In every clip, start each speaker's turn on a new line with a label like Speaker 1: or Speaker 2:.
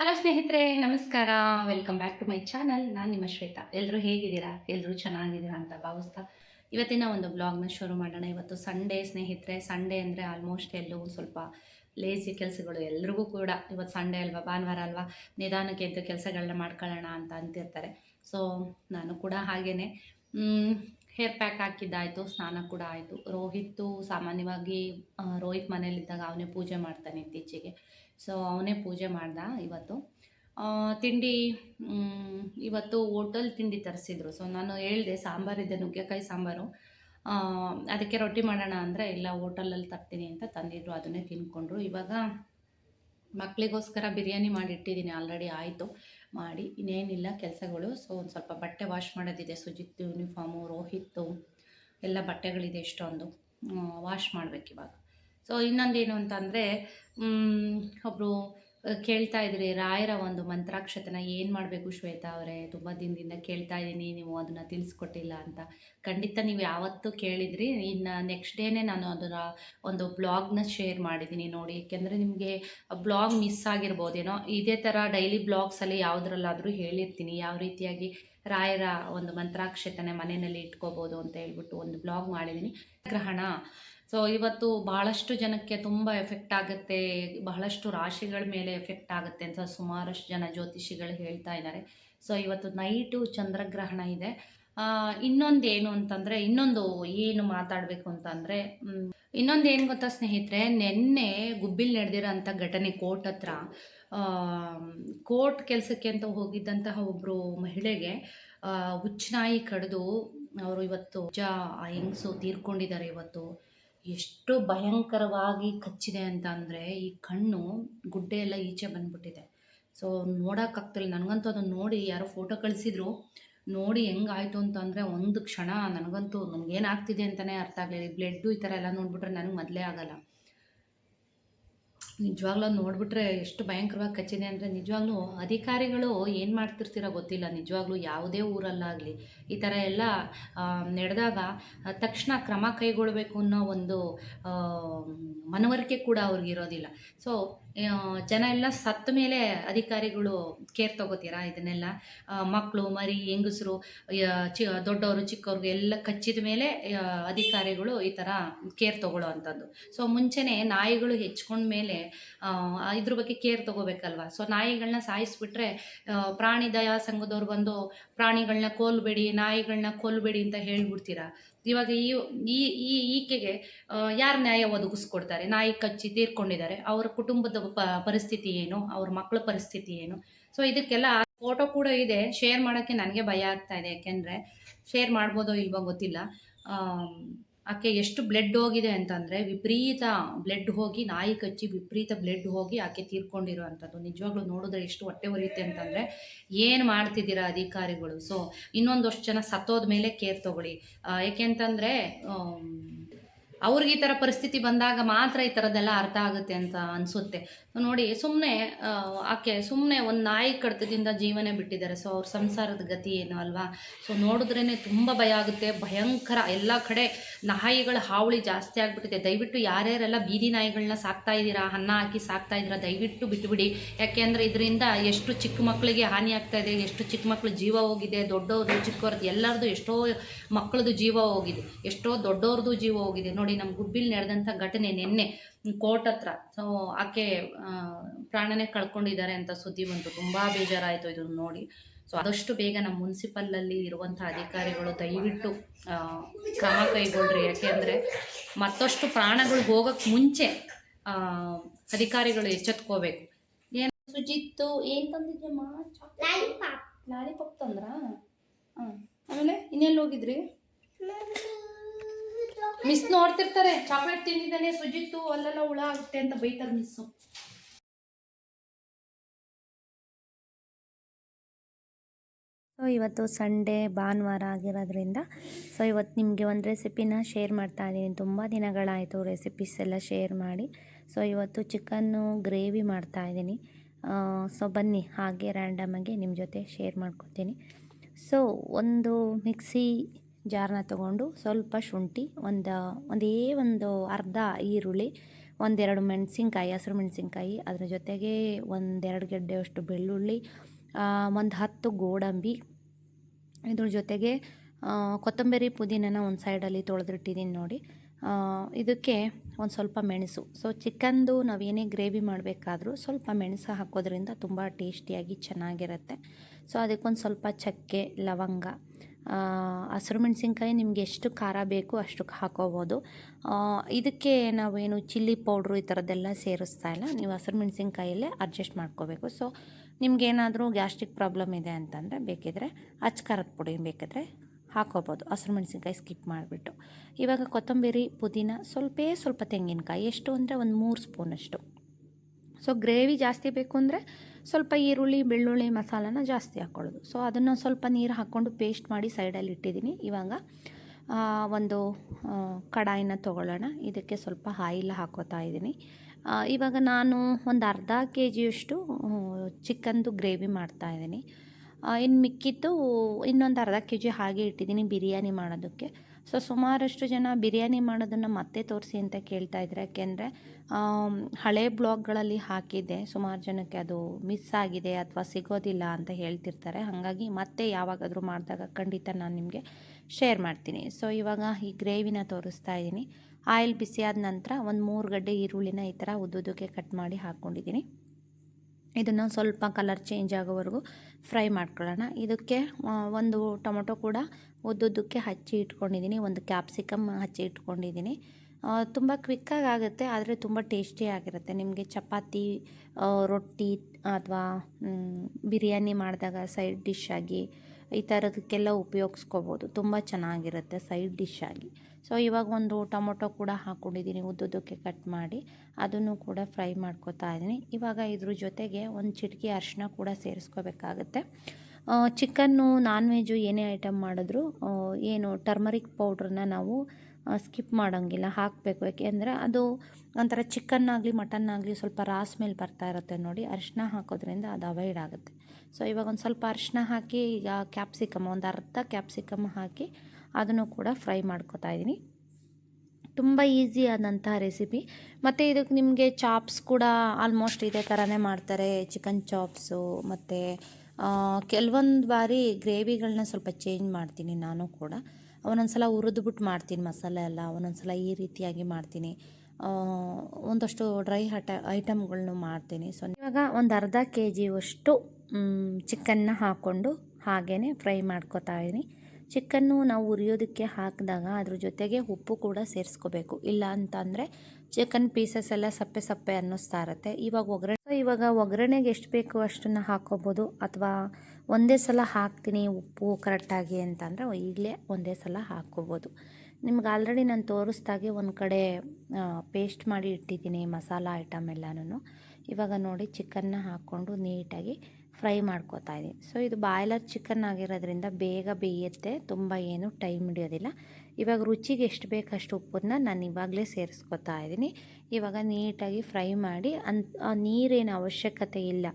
Speaker 1: Hello ಸ್ನೇಹಿತರೆ, ನಮಸ್ಕಾರ. Welcome back to my channel ನಾನು ನಿಮ್ಮ ಶ್ವೇತಾ. ಎಲ್ಲರೂ ಹೇಗಿದ್ದೀರಾ? ಎಲ್ಲರೂ ಚೆನ್ನಾಗಿದ್ದೀರಾ ಅಂತ ಭಾವಿಸ್ತಾ ಇವತ್ತಿನ ಒಂದು ಬ್ಲಾಗ್ನ ಶುರು ಮಾಡೋಣ. ಇವತ್ತು ಸಂಡೇ ಸ್ನೇಹಿತರೆ. ಸಂಡೇ ಅಂದರೆ ಆಲ್ಮೋಸ್ಟ್ ಎಲ್ಲವೂ ಸ್ವಲ್ಪ ಲೇಸಿ ಕೆಲಸಗಳು ಎಲ್ರಿಗೂ ಕೂಡ. ಇವತ್ತು ಸಂಡೇ ಅಲ್ವಾ? ಭಾನುವಾರ ಅಲ್ವಾ? ನಿಧಾನಕ್ಕೆ ಎದ್ದು ಕೆಲಸಗಳನ್ನ ಮಾಡ್ಕೊಳ್ಳೋಣ ಅಂತ ಅಂತಿರ್ತಾರೆ. ಸೊ ನಾನು ಕೂಡ ಹಾಗೇ ಹೇರ್ ಪ್ಯಾಕ್ ಹಾಕಿದ್ದಾಯಿತು, ಸ್ನಾನ ಕೂಡ ಆಯಿತು. ರೋಹಿತ್ತು ಸಾಮಾನ್ಯವಾಗಿ ರೋಹಿತ್ ಮನೇಲಿದ್ದಾಗ ಅವನೇ ಪೂಜೆ ಮಾಡ್ತಾನೆ ಇತ್ತೀಚೆಗೆ. ಸೊ ಅವನೇ ಪೂಜೆ ಮಾಡ್ದ ಇವತ್ತು. ತಿಂಡಿ ಇವತ್ತು ಓಟಲ್ ತಿಂಡಿ ತರಿಸಿದ್ರು. ಸೊ ನಾನು ಹೇಳಿದೆ ಸಾಂಬಾರಿದೆ ನುಗ್ಗೆಕಾಯಿ ಸಾಂಬಾರು. ಅದಕ್ಕೆ ರೊಟ್ಟಿ ಮಾಡೋಣ ಅಂದರೆ ಇಲ್ಲ ಹೋಟೆಲಲ್ಲಿ ತರ್ತೀನಿ ಅಂತ ತಂದಿದ್ರು, ಅದನ್ನೇ ತಿನ್ಕೊಂಡ್ರು. ಇವಾಗ ಮಕ್ಕಳಿಗೋಸ್ಕರ ಬಿರಿಯಾನಿ ಮಾಡಿಟ್ಟಿದ್ದೀನಿ, ಆಲ್ರೆಡಿ ಆಯಿತು. ಮಾಡಿ, ಇನ್ನೇನಿಲ್ಲ ಕೆಲಸಗಳು. ಸೊ ಒಂದು ಸ್ವಲ್ಪ ಬಟ್ಟೆ ವಾಶ್ ಮಾಡೋದಿದೆ, ಸುಜಿತ್ ಯೂನಿಫಾರ್ಮು ರೋಹಿತ್ತು, ಎಲ್ಲ ಬಟ್ಟೆಗಳಿದೆ ಎಷ್ಟೊಂದು ವಾಶ್ ಮಾಡ್ಬೇಕು ಇವಾಗ ಸೊ ಇನ್ನೊಂದೇನು ಅಂತಂದರೆ ಒಬ್ಬರು ಕೇಳ್ತಾ ಇದ್ರಿ, ರಾಯರ ಒಂದು ಮಂತ್ರಾಕ್ಷತನ ಏನು ಮಾಡಬೇಕು ಶ್ವೇತಾ ಅವರೇ? ತುಂಬ ದಿನದಿಂದ ಕೇಳ್ತಾ ಇದ್ದೀನಿ ನೀವು ಅದನ್ನು ತಿಳಿಸ್ಕೊಟ್ಟಿಲ್ಲ ಅಂತ. ಖಂಡಿತ ನೀವು ಯಾವತ್ತೂ ಕೇಳಿದ್ರಿ. ಇನ್ನು ನೆಕ್ಸ್ಟ್ ಡೇನೇ ನಾನು ಅದರ ಒಂದು ಬ್ಲಾಗ್ನ ಶೇರ್ ಮಾಡಿದ್ದೀನಿ ನೋಡಿ. ಏಕೆಂದರೆ ನಿಮಗೆ ಬ್ಲಾಗ್ ಮಿಸ್ ಆಗಿರ್ಬೋದೇನೋ. ಇದೇ ಥರ ಡೈಲಿ ಬ್ಲಾಗ್ಸಲ್ಲಿ ಯಾವುದ್ರಲ್ಲಾದರೂ ಹೇಳಿರ್ತೀನಿ. ಯಾವ ರೀತಿಯಾಗಿ ರಾಯರ ಒಂದು ಮಂತ್ರಾಕ್ಷತನೆ ಮನೆಯಲ್ಲಿ ಇಟ್ಕೋಬೋದು ಅಂತ ಹೇಳ್ಬಿಟ್ಟು ಒಂದು ಬ್ಲಾಗ್ ಮಾಡಿದ್ದೀನಿ ಗ್ರಹಣ. ಸೊ ಇವತ್ತು ಬಹಳಷ್ಟು ಜನಕ್ಕೆ ತುಂಬ ಎಫೆಕ್ಟ್ ಆಗುತ್ತೆ, ಬಹಳಷ್ಟು ರಾಶಿಗಳ ಮೇಲೆ ಎಫೆಕ್ಟ್ ಆಗುತ್ತೆ ಅಂತ ಸುಮಾರಷ್ಟು ಜನ ಜ್ಯೋತಿಷಿಗಳು ಹೇಳ್ತಾ ಇದ್ದಾರೆ. ಸೊ ಇವತ್ತು ನೈಟು ಚಂದ್ರಗ್ರಹಣ ಇದೆ. ಇನ್ನೊಂದು ಏನು ಅಂತಂದರೆ, ಇನ್ನೊಂದು ಏನು ಮಾತಾಡಬೇಕು ಅಂತಂದರೆ ಇನ್ನೊಂದು ಏನು ಗೊತ್ತಾ ಸ್ನೇಹಿತರೆ, ನಿನ್ನೆ ಗುಬ್ಬಿಲ್ ನಡೆದಿರೋ ಅಂಥ ಘಟನೆ ಕೋರ್ಟ್ ಹತ್ರ ಕೋರ್ಟ್ ಕೆಲಸಕ್ಕೆ ಅಂತ ಹೋಗಿದ್ದಂತಹ ಒಬ್ಬರು ಮಹಿಳೆಗೆ ಹುಚ್ಚನಾಯಿ ಕಡಿದು ಅವರು ಇವತ್ತು ಜ ಹೆಂಗಸು ತೀರ್ಕೊಂಡಿದ್ದಾರೆ ಇವತ್ತು. ಎಷ್ಟು ಭಯಂಕರವಾಗಿ ಕಚ್ಚಿದೆ ಅಂತ ಅಂದರೆ ಈ ಕಣ್ಣು ಗುಡ್ಡೆ ಎಲ್ಲ ಈಚೆ ಬಂದ್ಬಿಟ್ಟಿದೆ. ಸೊ ನೋಡೋಕ್ಕಾಗ್ತಿಲ್ಲ ನನಗಂತೂ ಅದನ್ನು ನೋಡಿ ಯಾರೋ ಫೋಟೋ ಕಳಿಸಿದ್ರು. ನೋಡಿ ಹೆಂಗಾಯ್ತು ಅಂತಂದರೆ ಒಂದು ಕ್ಷಣ ನನಗಂತೂ ನನಗೇನಾಗ್ತಿದೆ ಅಂತಲೇ ಅರ್ಥ ಆಗಲಿಲ್ಲ. ಬ್ಲಡ್ಡು ಈ ಥರ ಎಲ್ಲ ನೋಡಿಬಿಟ್ರೆ ನನಗೆ ಮೊದಲೇ ಆಗಲ್ಲ. ನಿಜವಾಗ್ಲೂ ನೋಡಿಬಿಟ್ರೆ ಎಷ್ಟು ಭಯಂಕರವಾಗಿ ಕಚ್ಚಿದೆ ಅಂದರೆ ನಿಜವಾಗ್ಲೂ ಅಧಿಕಾರಿಗಳು ಏನು ಮಾಡ್ತಿರ್ತೀರೋ ಗೊತ್ತಿಲ್ಲ. ನಿಜವಾಗ್ಲೂ ಯಾವುದೇ ಊರಲ್ಲಾಗಲಿ ಈ ಥರ ಎಲ್ಲ ನಡೆದಾಗ ತಕ್ಷಣ ಕ್ರಮ ಕೈಗೊಳ್ಳಬೇಕು ಅನ್ನೋ ಒಂದು ಮನವರಿಕೆ ಕೂಡ ಅವ್ರಿಗೆ ಇರೋದಿಲ್ಲ ಸೊ ಜನ ಎಲ್ಲ ಸತ್ತ ಮೇಲೆ ಅಧಿಕಾರಿಗಳು ಕೇರ್ ತಗೋತೀರಾ ಇದನ್ನೆಲ್ಲ? ಮಕ್ಕಳು ಮರಿ, ಹೆಂಗಸರು ಚಿ, ದೊಡ್ಡವರು ಚಿಕ್ಕವ್ರಿಗೆ ಎಲ್ಲ ಕಚ್ಚಿದ ಮೇಲೆ ಅಧಿಕಾರಿಗಳು ಈ ಥರ ಕೇರ್ ತಗೊಳ್ಳೋ ಅಂಥದ್ದು ಸೊ ಮುಂಚೆನೇ ನಾಯಿಗಳು ಹೆಚ್ಕೊಂಡ ಮೇಲೆ ಇದ್ರ ಬಗ್ಗೆ ಕೇರ್ ತಗೋಬೇಕಲ್ವಾ? ಸೊ ನಾಯಿಗಳನ್ನ ಸಾಯಿಸ್ಬಿಟ್ರೆ ಪ್ರಾಣಿ ದಯಾ ಸಂಘದವ್ರು ಬಂದು ಪ್ರಾಣಿಗಳನ್ನ ಕೊಲ್ಬೇಡಿ ನಾಯಿಗಳನ್ನ ಕೊಲ್ಬೇಡಿ ಅಂತ ಹೇಳ್ಬಿಡ್ತೀರಾ? ಇವಾಗ ಈ ಈ ಈಕೆಗೆ ಯಾರು ನ್ಯಾಯ ಒದಗಿಸ್ಕೊಡ್ತಾರೆ? ನಾಯಿ ಕಚ್ಚಿ ತೀರ್ಕೊಂಡಿದ್ದಾರೆ. ಅವರ ಕುಟುಂಬದ ಪ, ಪರಿಸ್ಥಿತಿ ಏನು? ಅವ್ರ ಮಕ್ಕಳ ಪರಿಸ್ಥಿತಿ ಏನು? ಸೊ ಇದಕ್ಕೆಲ್ಲ ಫೋಟೋ ಕೂಡ ಇದೆ. ಶೇರ್ ಮಾಡೋಕ್ಕೆ ನನಗೆ ಭಯ ಆಗ್ತಾ ಇದೆ. ಯಾಕೆಂದರೆ ಶೇರ್ ಮಾಡ್ಬೋದೋ ಇಲ್ವೋ ಗೊತ್ತಿಲ್ಲ. ಆಕೆ ಎಷ್ಟು ಬ್ಲಡ್ ಹೋಗಿದೆ ಅಂತಂದರೆ ವಿಪರೀತ ಬ್ಲಡ್ ಹೋಗಿ, ನಾಯಿ ಕಚ್ಚಿ ವಿಪರೀತ ಬ್ಲಡ್ ಹೋಗಿ ಆಕೆ ತೀರ್ಕೊಂಡಿರೋ ಅಂಥದ್ದು ನಿಜವಾಗ್ಲೂ ನೋಡಿದ್ರೆ ಎಷ್ಟು ಹೊಟ್ಟೆ ಉರಿಯುತ್ತೆ ಅಂತಂದರೆ ಏನು ಮಾಡ್ತಿದ್ದೀರಾ ಅಧಿಕಾರಿಗಳು? ಸೊ ಇನ್ನೊಂದಷ್ಟು ಜನ ಸತ್ತೋದ ಮೇಲೆ ಕೇರ್ ತಗೊಳ್ಳಿ. ಯಾಕೆ ಏಕೆಂತಂದರೆ ಅವ್ರಿಗೆ ಈ ಥರ ಪರಿಸ್ಥಿತಿ ಬಂದಾಗ ಮಾತ್ರ ಈ ಥರದ್ದೆಲ್ಲ ಅರ್ಥ ಆಗುತ್ತೆ ಅಂತ ಅನಿಸುತ್ತೆ. ನೋಡಿ ಸುಮ್ಮನೆ ಆಕೆ ಸುಮ್ಮನೆ ಒಂದು ನಾಯಿ ಕಡಿತದಿಂದ ಜೀವನೇ ಬಿಟ್ಟಿದ್ದಾರೆ. ಸೊ ಅವ್ರ ಸಂಸಾರದ ಗತಿ ಏನು ಅಲ್ವಾ? ಸೊ ನೋಡಿದ್ರೇ ತುಂಬ ಭಯ ಆಗುತ್ತೆ, ಭಯಂಕರ. ಎಲ್ಲ ಕಡೆ ನಾಯಿಗಳ ಹಾವಳಿ ಜಾಸ್ತಿ ಆಗಿಬಿಟ್ಟಿದೆ. ದಯವಿಟ್ಟು ಯಾರ್ಯಾರೆಲ್ಲ ಬೀದಿ ನಾಯಿಗಳನ್ನ ಸಾಕ್ತಾ ಇದ್ದೀರಾ, ಅನ್ನ ಹಾಕಿ ಸಾಕ್ತಾ ಇದ್ದೀರಾ, ದಯವಿಟ್ಟು ಬಿಟ್ಟುಬಿಡಿ ಯಾಕೆಂದರೆ ಇದರಿಂದ ಎಷ್ಟು ಚಿಕ್ಕ ಮಕ್ಕಳಿಗೆ ಹಾನಿ ಆಗ್ತಾ ಇದೆ, ಎಷ್ಟು ಚಿಕ್ಕ ಮಕ್ಕಳು ಜೀವ ಹೋಗಿದೆ ದೊಡ್ಡವ್ರದ್ದು ಚಿಕ್ಕವ್ರದ್ದು ಎಲ್ಲರದು ಎಷ್ಟೋ ಮಕ್ಕಳದು ಜೀವ ಹೋಗಿದೆ, ಎಷ್ಟೋ ದೊಡ್ಡವ್ರದ್ದು ಜೀವ ಹೋಗಿದೆ. ನೋಡಿ ನಮ್ಮ ಗುಬ್ಬಿಲ್ ನಡೆದಂಥ ಘಟನೆ ನಿನ್ನೆ, ಕೋರ್ಟ್ ಹತ್ರ. ಸೊ ಆಕೆ ಪ್ರಾಣನೇ ಕಳ್ಕೊಂಡಿದ್ದಾರೆ ಅಂತ ಸುದ್ದಿ ಬಂತು. ತುಂಬ ಬೇಜಾರಾಯಿತು ಇದನ್ನು ನೋಡಿ. ಸೊ ಆದಷ್ಟು ಬೇಗ ನಮ್ಮ ಮುನ್ಸಿಪಲ್ಲಲ್ಲಿ ಇರುವಂಥ ಅಧಿಕಾರಿಗಳು ದಯವಿಟ್ಟು ಕ್ರಮ ಕೈಗೊಳ್ಳ್ರಿ ಯಾಕೆಂದರೆ ಮತ್ತಷ್ಟು ಪ್ರಾಣಗಳು ಹೋಗೋಕ್ಕೆ ಮುಂಚೆ ಅಧಿಕಾರಿಗಳು ಎಚ್ಚೆತ್ಕೋಬೇಕು. ಏನು ಸುಜಿತ್ತು ಏನು ತಂದಿದ್ಯಮ್ಮ?
Speaker 2: ಲಾಲಿಪಾಪ್.
Speaker 1: ತಂದ್ರ? ಹಾಂ. ಆಮೇಲೆ ಇನ್ನೆಲ್ಲಿ ಹೋಗಿದ್ರಿ? ಮಿಸ್ ನೋಡ್ತಿರ್ತಾರೆ. ಚಾಕ್ಲೇಟ್ ತಿಂದಿದ್ದಾನೆ, ಸುಜಿತ್ತು, ಅಲ್ಲೆಲ್ಲ ಹುಳ ಆಗುತ್ತೆ ಅಂತ ಬೈತಾರೆ ಮಿಸ್
Speaker 3: ಸೊ ಇವತ್ತು ಸಂಡೇ ಭಾನುವಾರ ಆಗಿರೋದ್ರಿಂದ ಸೊ ಇವತ್ತು ನಿಮಗೆ ಒಂದು ರೆಸಿಪಿನ ಶೇರ್ ಮಾಡ್ತಾ ಇದ್ದೀನಿ. ತುಂಬ ದಿನಗಳಾಯಿತು ರೆಸಿಪೀಸ್ ಎಲ್ಲ ಶೇರ್ ಮಾಡಿ. ಸೊ ಇವತ್ತು ಚಿಕನ್ನು ಗ್ರೇವಿ ಮಾಡ್ತಾ ಇದ್ದೀನಿ. ಸೊ ಬನ್ನಿ, ಹಾಗೆ ರ್ಯಾಂಡಮಾಗಿ ನಿಮ್ಮ ಜೊತೆ ಶೇರ್ ಮಾಡ್ಕೊತೀನಿ. ಸೊ ಒಂದು ಮಿಕ್ಸಿ ಜಾರನ್ನ ತಗೊಂಡು ಸ್ವಲ್ಪ ಶುಂಠಿ, ಒಂದು, ಒಂದೇ ಒಂದು ಅರ್ಧ ಈರುಳ್ಳಿ, ಒಂದೆರಡು ಮೆಣಸಿನ್ಕಾಯಿ, ಹಸಿರು ಮೆಣಸಿನ್ಕಾಯಿ, ಅದರ ಜೊತೆಗೆ ಒಂದೆರಡು ಗೆಡ್ಡೆಯಷ್ಟು ಬೆಳ್ಳುಳ್ಳಿ ಒಂದು ಹತ್ತು ಗೋಡಂಬಿ, ಇದ್ರ ಜೊತೆಗೆ ಕೊತ್ತಂಬರಿ ಪುದೀನನ ಒಂದು ಸೈಡಲ್ಲಿ ತೊಳೆದಿಟ್ಟಿದ್ದೀನಿ ನೋಡಿ. ಇದಕ್ಕೆ ಒಂದು ಸ್ವಲ್ಪ ಮೆಣಸು. ಸೊ ಚಿಕನ್ದು ನಾವೇನೇ ಗ್ರೇವಿ ಮಾಡಬೇಕಾದ್ರೂ ಸ್ವಲ್ಪ ಮೆಣಸು ಹಾಕೋದ್ರಿಂದ ತುಂಬ ಟೇಸ್ಟಿಯಾಗಿ ಚೆನ್ನಾಗಿರುತ್ತೆ. ಸೊ ಅದಕ್ಕೊಂದು ಸ್ವಲ್ಪ ಚಕ್ಕೆ, ಲವಂಗ ಹಸಿರು ಮೆಣಸಿನ್ಕಾಯಿ ನಿಮ್ಗೆ ಎಷ್ಟು ಖಾರ ಬೇಕು ಅಷ್ಟಕ್ಕೆ ಹಾಕೋಬೋದು. ಇದಕ್ಕೆ ನಾವೇನು ಚಿಲ್ಲಿ ಪೌಡ್ರು ಈ ಥರದ್ದೆಲ್ಲ ಸೇರಿಸ್ತಾ ಇಲ್ಲ. ನೀವು ಹಸಿರು ಮೆಣಸಿನ್ಕಾಯಲ್ಲೇ ಅಡ್ಜಸ್ಟ್ ಮಾಡ್ಕೋಬೇಕು. ಸೊ ನಿಮಗೇನಾದರೂ ಗ್ಯಾಸ್ಟ್ರಿಕ್ ಪ್ರಾಬ್ಲಮ್ ಇದೆ ಅಂತಂದರೆ ಬೇಕಿದ್ರೆ ಅಚ್ಚ ಖಾರದ ಪುಡಿ ಬೇಕಿದ್ರೆ ಹಾಕೋಬೋದು. ಹಸಿರು ಮೆಣಸಿನ್ಕಾಯಿ ಸ್ಕಿಪ್ ಮಾಡಿಬಿಟ್ಟು. ಇವಾಗ ಕೊತ್ತಂಬರಿ, ಪುದೀನ ಸ್ವಲ್ಪೇ ಸ್ವಲ್ಪ ತೆಂಗಿನಕಾಯಿ. ಎಷ್ಟು ಅಂದರೆ ಒಂದು ಮೂರು ಸ್ಪೂನಷ್ಟು. ಸೊ ಗ್ರೇವಿ ಜಾಸ್ತಿ ಬೇಕು ಅಂದರೆ ಸ್ವಲ್ಪ ಈರುಳ್ಳಿ, ಬೆಳ್ಳುಳ್ಳಿ ಮಸಾಲನ ಜಾಸ್ತಿ ಹಾಕ್ಕೊಳ್ಳೋದು ಸೊ ಅದನ್ನು ಸ್ವಲ್ಪ ನೀರು ಹಾಕ್ಕೊಂಡು ಪೇಸ್ಟ್ ಮಾಡಿ ಸೈಡಲ್ಲಿ ಇಟ್ಟಿದ್ದೀನಿ. ಇವಾಗ ಒಂದು ಕಡಾಯಿನ ತೊಗೊಳ್ಳೋಣ. ಇದಕ್ಕೆ ಸ್ವಲ್ಪ ಆಯಿಲ್ ಹಾಕೋತಾ ಇದ್ದೀನಿ. ಇವಾಗ ನಾನು ಒಂದು ಅರ್ಧ ಕೆ ಜಿಯಷ್ಟು ಚಿಕನ್ದು ಗ್ರೇವಿ ಮಾಡ್ತಾಯಿದ್ದೀನಿ ಇನ್ನು ಮಿಕ್ಕಿದ್ದು ಇನ್ನೊಂದು ಅರ್ಧ ಕೆ ಜಿ ಹಾಗೆ ಇಟ್ಟಿದ್ದೀನಿ ಬಿರಿಯಾನಿ ಮಾಡೋದಕ್ಕೆ. ಸೊ ಸುಮಾರಷ್ಟು ಜನ ಬಿರಿಯಾನಿ ಮಾಡೋದನ್ನು ಮತ್ತೆ ತೋರಿಸಿ ಅಂತ ಕೇಳ್ತಾ ಇದ್ದಾರೆ. ಯಾಕೆಂದರೆ ಹಳೆ ಬ್ಲಾಗ್ಗಳಲ್ಲಿ ಹಾಕಿದ್ದೆ. ಸುಮಾರು ಜನಕ್ಕೆ ಅದು ಮಿಸ್ ಆಗಿದೆ ಅಥವಾ ಸಿಗೋದಿಲ್ಲ ಅಂತ ಹೇಳ್ತಿರ್ತಾರೆ. ಹಾಗಾಗಿ ಮತ್ತೆ ಯಾವಾಗಾದರೂ ಮಾಡಿದಾಗ ಖಂಡಿತ ನಾನು ನಿಮಗೆ ಶೇರ್ ಮಾಡ್ತೀನಿ. ಸೊ ಇವಾಗ ಈ ಗ್ರೇವಿನ ತೋರಿಸ್ತಾ ಇದ್ದೀನಿ. ಆಯಿಲ್ ಬಿಸಿಯಾದ ನಂತರ ಒಂದು ಮೂರು ಗಡ್ಡೆ ಈರುಳ್ಳಿನ ಈ ಥರ ಉದ್ದುದಕ್ಕೆ ಕಟ್ ಮಾಡಿ ಹಾಕ್ಕೊಂಡಿದ್ದೀನಿ ಇದನ್ನು ಸ್ವಲ್ಪ ಕಲರ್ ಚೇಂಜ್ ಆಗೋವರೆಗೂ ಫ್ರೈ ಮಾಡ್ಕೊಳ್ಳೋಣ. ಇದಕ್ಕೆ ಒಂದು ಟೊಮೊಟೊ ಕೂಡ ಉದ್ದುದ್ದಕ್ಕೆ ಹಚ್ಚಿ ಇಟ್ಕೊಂಡಿದ್ದೀನಿ ಒಂದು ಕ್ಯಾಪ್ಸಿಕಮ್ ಹಚ್ಚಿ ಇಟ್ಕೊಂಡಿದ್ದೀನಿ ತುಂಬ ಕ್ವಿಕ್ಕಾಗಿ ಆಗುತ್ತೆ, ಆದರೆ ತುಂಬ ಟೇಸ್ಟಿ ಆಗಿರುತ್ತೆ. ನಿಮಗೆ ಚಪಾತಿ ರೊಟ್ಟಿ ಅಥವಾ ಬಿರಿಯಾನಿ ಮಾಡಿದಾಗ ಸೈಡ್ ಡಿಶ್ ಆಗಿ ಈ ಥರದಕ್ಕೆಲ್ಲ ಉಪಯೋಗಿಸ್ಕೋಬೋದು. ತುಂಬ ಚೆನ್ನಾಗಿರುತ್ತೆ ಸೈಡ್ ಡಿಶ್ ಆಗಿ. ಸೊ ಇವಾಗ ಒಂದು ಟೊಮೊಟೊ ಕೂಡ ಹಾಕ್ಕೊಂಡಿದ್ದೀನಿ ಉದ್ದುದ್ದಕ್ಕೆ ಕಟ್ ಮಾಡಿ. ಅದನ್ನು ಕೂಡ ಫ್ರೈ ಮಾಡ್ಕೊತಾ ಇದ್ದೀನಿ. ಇವಾಗ ಇದ್ರ ಜೊತೆಗೆ ಒಂದು ಚಿಟಕಿ ಅರಿಶಿನ ಕೂಡ ಸೇರಿಸ್ಕೋಬೇಕಾಗತ್ತೆ. ಚಿಕನ್ನು ನಾನ್ ವೆಜ್ಜು ಏನೇ ಐಟಮ್ ಮಾಡಿದ್ರು ಏನು ಟರ್ಮರಿಕ್ ಪೌಡ್ರನ್ನ ನಾವು ಸ್ಕಿಪ್ ಮಾಡೋಂಗಿಲ್ಲ, ಹಾಕಬೇಕು. ಯಾಕೆಂದರೆ ಅದು ಒಂಥರ ಚಿಕನ್ ಆಗಲಿ ಮಟನ್ ಆಗಲಿ ಸ್ವಲ್ಪ ರಾಸ್ ಮೇಲೆ ಬರ್ತಾ ಇರುತ್ತೆ ನೋಡಿ. ಅರಿಶಿನ ಹಾಕೋದ್ರಿಂದ ಅದು ಅವಾಯ್ಡ್ ಆಗುತ್ತೆ. ಸೊ ಇವಾಗ ಒಂದು ಸ್ವಲ್ಪ ಅರಿಶಿನ ಹಾಕಿ ಈಗ ಕ್ಯಾಪ್ಸಿಕಮ್ ಒಂದು ಅರ್ಧ ಕ್ಯಾಪ್ಸಿಕಮ್ ಹಾಕಿ ಅದನ್ನು ಕೂಡ ಫ್ರೈ ಮಾಡ್ಕೊತಾ ಇದ್ದೀನಿ ತುಂಬ ಈಸಿ ಆದಂಥ ರೆಸಿಪಿ ಮತ್ತು ಇದಕ್ಕೆ ನಿಮಗೆ ಚಾಪ್ಸ್ ಕೂಡ ಆಲ್ಮೋಸ್ಟ್ ಇದೇ ಥರನೇ ಮಾಡ್ತಾರೆ. ಚಿಕನ್ ಚಾಪ್ಸು ಮತ್ತು ಕೆಲವೊಂದು ಬಾರಿ ಗ್ರೇವಿಗಳನ್ನ ಸ್ವಲ್ಪ ಚೇಂಜ್ ಮಾಡ್ತೀನಿ ನಾನು ಕೂಡ. ಒಂದೊಂದು ಸಲ ಹುರಿದ್ಬಿಟ್ಟು ಮಾಡ್ತೀನಿ ಮಸಾಲೆ ಎಲ್ಲ ಒಂದೊಂದು ಸಲ ಈ ರೀತಿಯಾಗಿ ಮಾಡ್ತೀನಿ. ಒಂದಷ್ಟು ಡ್ರೈ ಹಟ ಐಟಮ್ಗಳನ್ನು ಮಾಡ್ತೀನಿ. ಸೊ ಇವಾಗ ಒಂದು ಅರ್ಧ ಕೆ ಜಿಯಷ್ಟು ಚಿಕನ್ನ ಹಾಕ್ಕೊಂಡು ಹಾಗೇ ಫ್ರೈ ಮಾಡ್ಕೊತಾ ಇದ್ದೀನಿ ಚಿಕನ್ನು ನಾವು ಉರಿಯೋದಕ್ಕೆ ಹಾಕಿದಾಗ ಅದ್ರ ಜೊತೆಗೆ ಉಪ್ಪು ಕೂಡ ಸೇರಿಸ್ಕೋಬೇಕು. ಇಲ್ಲ ಅಂತಂದರೆ ಚಿಕನ್ ಪೀಸಸ್ ಎಲ್ಲ ಸಪ್ಪೆ ಸಪ್ಪೆ ಅನ್ನಿಸ್ತಾ ಇರುತ್ತೆ. ಇವಾಗ ಒಗ್ಗರಣೆ ಇವಾಗ ಒಗ್ಗರಣೆಗೆ ಎಷ್ಟು ಬೇಕು ಅಷ್ಟನ್ನು ಹಾಕೋಬೋದು ಅಥವಾ ಒಂದೇ ಸಲ ಹಾಕ್ತೀನಿ ಉಪ್ಪು ಕರೆಕ್ಟಾಗಿ ಅಂತಂದರೆ ಈಗಲೇ ಒಂದೇ ಸಲ ಹಾಕ್ಕೋಬೋದು. ನಿಮ್ಗೆ ಆಲ್ರೆಡಿ ನಾನು ತೋರಿಸ್ದಾಗೆ ಒಂದು ಕಡೆ ಪೇಸ್ಟ್ ಮಾಡಿ ಇಟ್ಟಿದ್ದೀನಿ ಮಸಾಲ ಐಟಮ್ ಎಲ್ಲನೂ ಇವಾಗ ನೋಡಿ ಚಿಕನ್ನ ಹಾಕ್ಕೊಂಡು ನೀಟಾಗಿ ಫ್ರೈ ಮಾಡ್ಕೋತಾ ಇದ್ದೀನಿ. ಸೊ ಇದು ಬಾಯ್ಲರ್ ಚಿಕನ್ ಆಗಿರೋದ್ರಿಂದ ಬೇಗ ಬೇಯುತ್ತೆ, ತುಂಬ ಏನು ಟೈಮ್ ಹಿಡಿಯೋದಿಲ್ಲ. ಇವಾಗ ರುಚಿಗೆ ಎಷ್ಟು ಬೇಕು ಅಷ್ಟು ಉಪ್ಪನ್ನ ನಾನು ಇವಾಗಲೇ ಸೇರಿಸ್ಕೊತಾ ಇದ್ದೀನಿ. ಇವಾಗ ನೀಟಾಗಿ ಫ್ರೈ ಮಾಡಿ ಅನ್ ನೀರೇನು ಅವಶ್ಯಕತೆ ಇಲ್ಲ.